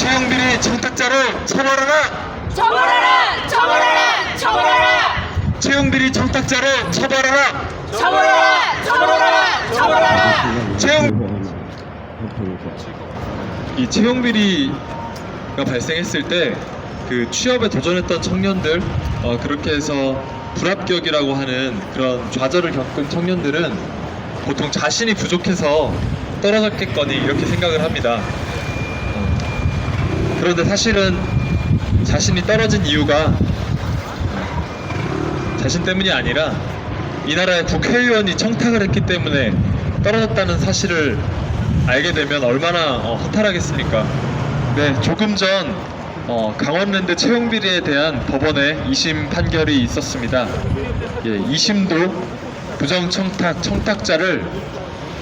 채용비리 청탁자를 처벌하라! 처벌하라! 처벌하라! 처벌하라! 채용비리 청탁자를 처벌하라! 처벌하라! 처벌하라! 처벌하라! 채용 이 채용비리가 발생했을 때 그 취업에 도전했던 청년들 어, 그렇게 해서 불합격이라고 하는 그런 좌절을 겪은 청년들은 보통 자신이 부족해서 떨어졌겠거니 이렇게 생각을 합니다. 어, 그런데 사실은 자신이 떨어진 이유가 자신 때문이 아니라 이 나라의 국회의원이 청탁을 했기 때문에 떨어졌다는 사실을 알게 되면 얼마나 어, 허탈하겠습니까? 네, 조금 전 어, 강원랜드 채용 비리에 대한 법원의 2심 판결이 있었습니다. 예, 2심도 부정 청탁 청탁자를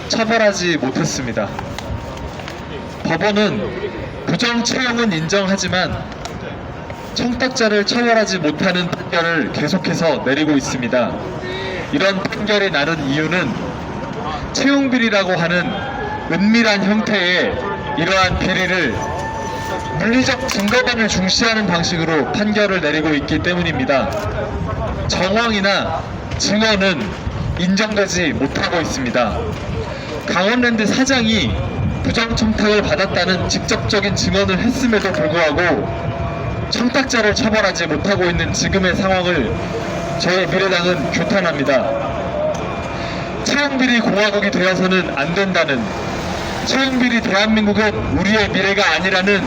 처벌하지 못했습니다. 법원은 부정 채용은 인정하지만 청탁자를 처벌하지 못하는 판결을 계속해서 내리고 있습니다. 이런 판결이 나는 이유는 채용비리라고 하는 은밀한 형태의 이러한 비리를 물리적 증거반을 중시하는 방식으로 판결을 내리고 있기 때문입니다. 정황이나 증언은 인정되지 못하고 있습니다. 강원랜드 사장이 부정 청탁을 받았다는 직접적인 증언을 했음에도 불구하고 청탁자를 처벌하지 못하고 있는 지금의 상황을 저희 미래당은 규탄합니다. 채용비리 공화국이 되어서는 안 된다는 채용비리 대한민국은 우리의 미래가 아니라는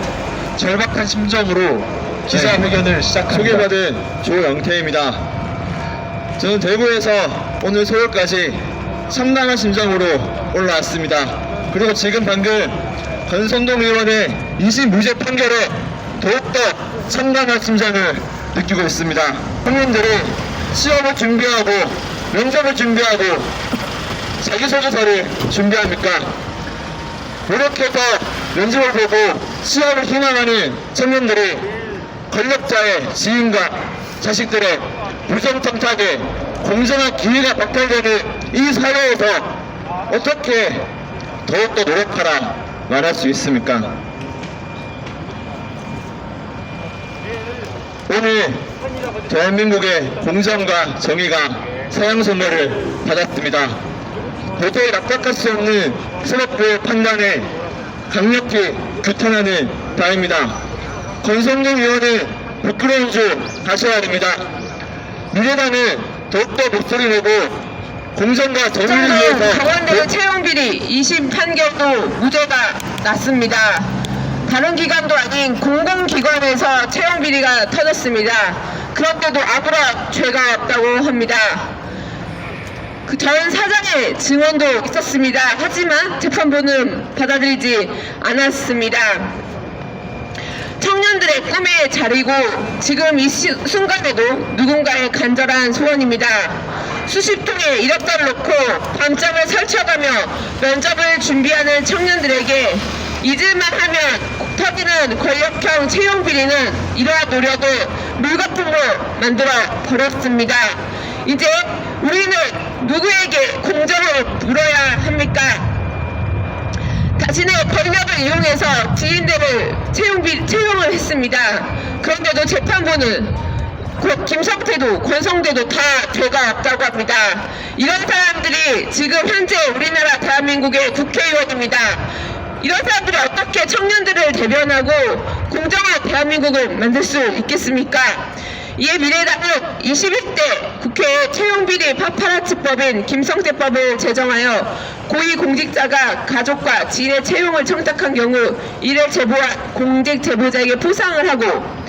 절박한 심정으로 기자회견을 시작합니다. 소개받은 조영태입니다. 저는 대구에서 오늘 서울까지 상당한 심정으로 올라왔습니다. 그리고 지금 방금 권성동 의원의 2심 무죄 판결에 더욱더 상당한 심정을 느끼고 있습니다. 국민들이 시험을 준비하고 면접을 준비하고 자기소개서를 준비합니까? 노력해서 면접을 보고 시험을 희망하는 청년들이 권력자의 지인과 자식들의 부정청탁에 공정한 기회가 박탈되는 이 사회에서 어떻게 더욱더 노력하라 말할 수 있습니까? 오늘 대한민국의 공정과 정의가 사형 선고를 받았습니다. 도저히 납득할 수 없는 스럽의 판단에 강력히 규탄하는 바입니다. 권성동 의원은 부끄러운 줄 아셔야 됩니다. 미래당은 더욱더 목소리 내고 공정과 저는 위해서 강원도 채용 비리 2심 판결도 무죄가 났습니다. 다른 기관도 아닌 공공기관에서 채용 비리가 터졌습니다. 그런데도 아무런 죄가 없다고 합니다. 그 전 사장의 증언도 있었습니다. 하지만 재판부는 받아들이지 않았습니다. 청년들의 꿈의 자리고 지금 이 시- 순간에도 누군가의 간절한 소원입니다. 수십 통의 이력서를 놓고 밤잠을 설쳐가며 면접을 준비하는 청년들에게 잊을만 하면 꼭 터지는 권력형 채용 비리는 이러한 노력을 물거품으로 만들어 버렸습니다. 이제 우리는 누구에게 공정을 물어야 합니까? 자신의 권력을 이용해서 지인들을 채용, 비- 채용을 했습니다. 그런데도 재판부는 곧 김성태도 권성대도 다 죄가 없다고 합니다. 이런 사람들이 지금 현재 우리나라 대한민국의 국회의원입니다. 이런 사람들이 어떻게 청년들을 대변하고 공정한 대한민국을 만들 수 있겠습니까? 이에 미래당은 21대 국회 채용비리 파파라치법인 김성태법을 제정하여 고위공직자가 가족과 지인의 채용을 청탁한 경우 이를 제보한 공직 제보자에게 포상을 하고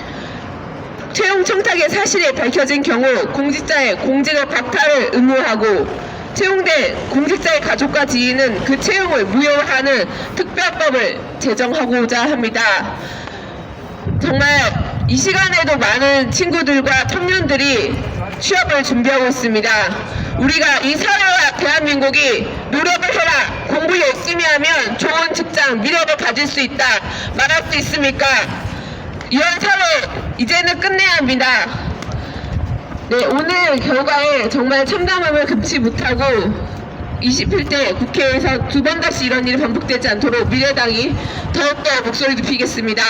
채용 청탁의 사실이 밝혀진 경우 공직자의 공직을 박탈을 의무하고 채용된 공직자의 가족과 지인은 그 채용을 무효하는 특별법을 제정하고자 합니다. 정말 이 시간에도 많은 친구들과 청년들이 취업을 준비하고 있습니다. 우리가 이 사회와 대한민국이 노력을 해라, 공부 열심히 하면 좋은 직장, 미래를 가질 수 있다 말할 수 있습니까? 이런 사회 이제는 끝내야 합니다. 네, 오늘 결과에 정말 참담함을 금치 못하고 21대 국회에서 두 번 다시 이런 일이 반복되지 않도록 미래당이 더욱더 목소리 높이겠습니다.